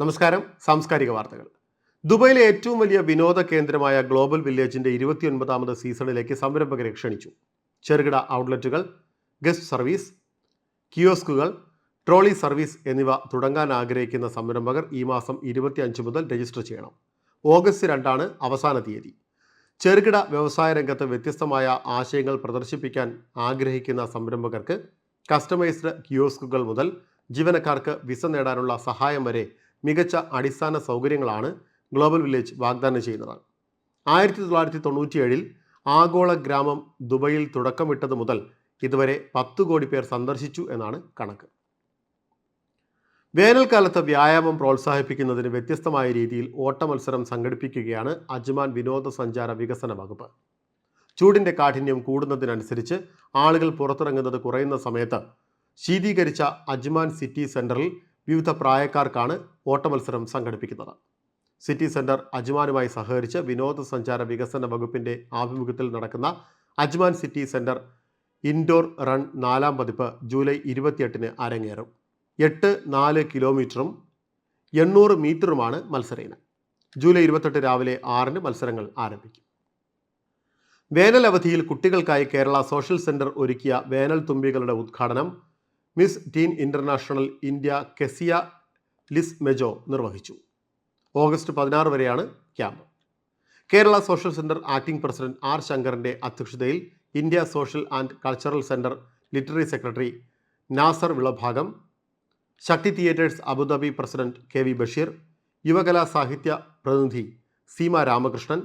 നമസ്കാരം. സാംസ്കാരിക വാർത്തകൾ. ദുബൈയിലെ ഏറ്റവും വലിയ വിനോദ കേന്ദ്രമായ ഗ്ലോബൽ വില്ലേജിന്റെ ഇരുപത്തിയൊൻപതാമത് സീസണിലേക്ക് സംരംഭകരെ ക്ഷണിച്ചു. ചെറുകിട ഔട്ട്ലെറ്റുകൾ ഗസ്റ്റ് സർവീസ് കിയോസ്കുകൾ ട്രോളി സർവീസ് എന്നിവ തുടങ്ങാൻ ആഗ്രഹിക്കുന്ന സംരംഭകർ ഈ മാസം ഇരുപത്തിയഞ്ച് മുതൽ രജിസ്റ്റർ ചെയ്യണം. ഓഗസ്റ്റ് രണ്ടാണ് അവസാന തീയതി. ചെറുകിട വ്യവസായ രംഗത്ത് വ്യത്യസ്തമായ ആശയങ്ങൾ പ്രദർശിപ്പിക്കാൻ ആഗ്രഹിക്കുന്ന സംരംഭകർക്ക് കസ്റ്റമൈസ്ഡ് കിയോസ്കുകൾ മുതൽ ജീവനക്കാർക്ക് വിസ നേടാനുള്ള സഹായം വരെ മികച്ച അടിസ്ഥാന സൗകര്യങ്ങളാണ് ഗ്ലോബൽ വില്ലേജ് വാഗ്ദാനം ചെയ്യുന്നത്. ആയിരത്തി തൊള്ളായിരത്തി തൊണ്ണൂറ്റിയേഴിൽ ആഗോള ഗ്രാമം ദുബൈയിൽ തുടക്കമിട്ടത് മുതൽ ഇതുവരെ പത്ത് കോടി പേർ സന്ദർശിച്ചു എന്നാണ് കണക്ക്. വേനൽക്കാലത്ത് വ്യായാമം പ്രോത്സാഹിപ്പിക്കുന്നതിന് വ്യത്യസ്തമായ രീതിയിൽ ഓട്ടമത്സരം സംഘടിപ്പിക്കുകയാണ് അജ്മാൻ വിനോദസഞ്ചാര വികസന വകുപ്പ്. ചൂടിന്റെ കാഠിന്യം കൂടുന്നതിനനുസരിച്ച് ആളുകൾ പുറത്തിറങ്ങുന്നത് കുറയുന്ന സമയത്ത് ശീതീകരിച്ച അജ്മാൻ സിറ്റി സെന്ററിൽ വിവിധ പ്രായക്കാർക്കാണ് ഓട്ടമത്സരം സംഘടിപ്പിക്കുന്നത്. സിറ്റി സെന്റർ അജ്മാനുമായി സഹകരിച്ച് വിനോദസഞ്ചാര വികസന വകുപ്പിന്റെ ആഭിമുഖ്യത്തിൽ നടക്കുന്ന Ajman city centre indoor run നാലാം പതിപ്പ് ജൂലൈ ഇരുപത്തിയെട്ടിന് അരങ്ങേറും. എട്ട് നാല് കിലോമീറ്ററും എണ്ണൂറ് മീറ്ററുമാണ് മത്സര ഇനം ജൂലൈ ഇരുപത്തെട്ട് രാവിലെ ആറിന് മത്സരങ്ങൾ ആരംഭിക്കും. വേനൽ അവധിയിൽ കുട്ടികൾക്കായി കേരള സോഷ്യൽ സെന്റർ ഒരുക്കിയ വേനൽ തുമ്പികളുടെ ഉദ്ഘാടനം miss teen international India Kezia Liz Mejo നിർവഹിച്ചു. ഓഗസ്റ്റ് പതിനാറ് വരെയാണ് camp. Kerala social centre acting president R ശങ്കറിന്റെ അധ്യക്ഷതയിൽ India social and cultural centre literary secretary Nasar Vilabhagam Sakthi theatres Abu Dhabi president K V Basheer Yuvakala Sahithya പ്രതിനിധി Seema Ramakrishnan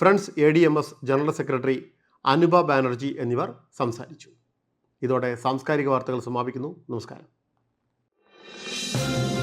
friends A D M S general secretary Anupa Banerjee എന്നിവർ സംസാരിച്ചു. ഇതോടെ സാംസ്കാരിക വാർത്തകൾ സമാപിക്കുന്നു. നമസ്കാരം.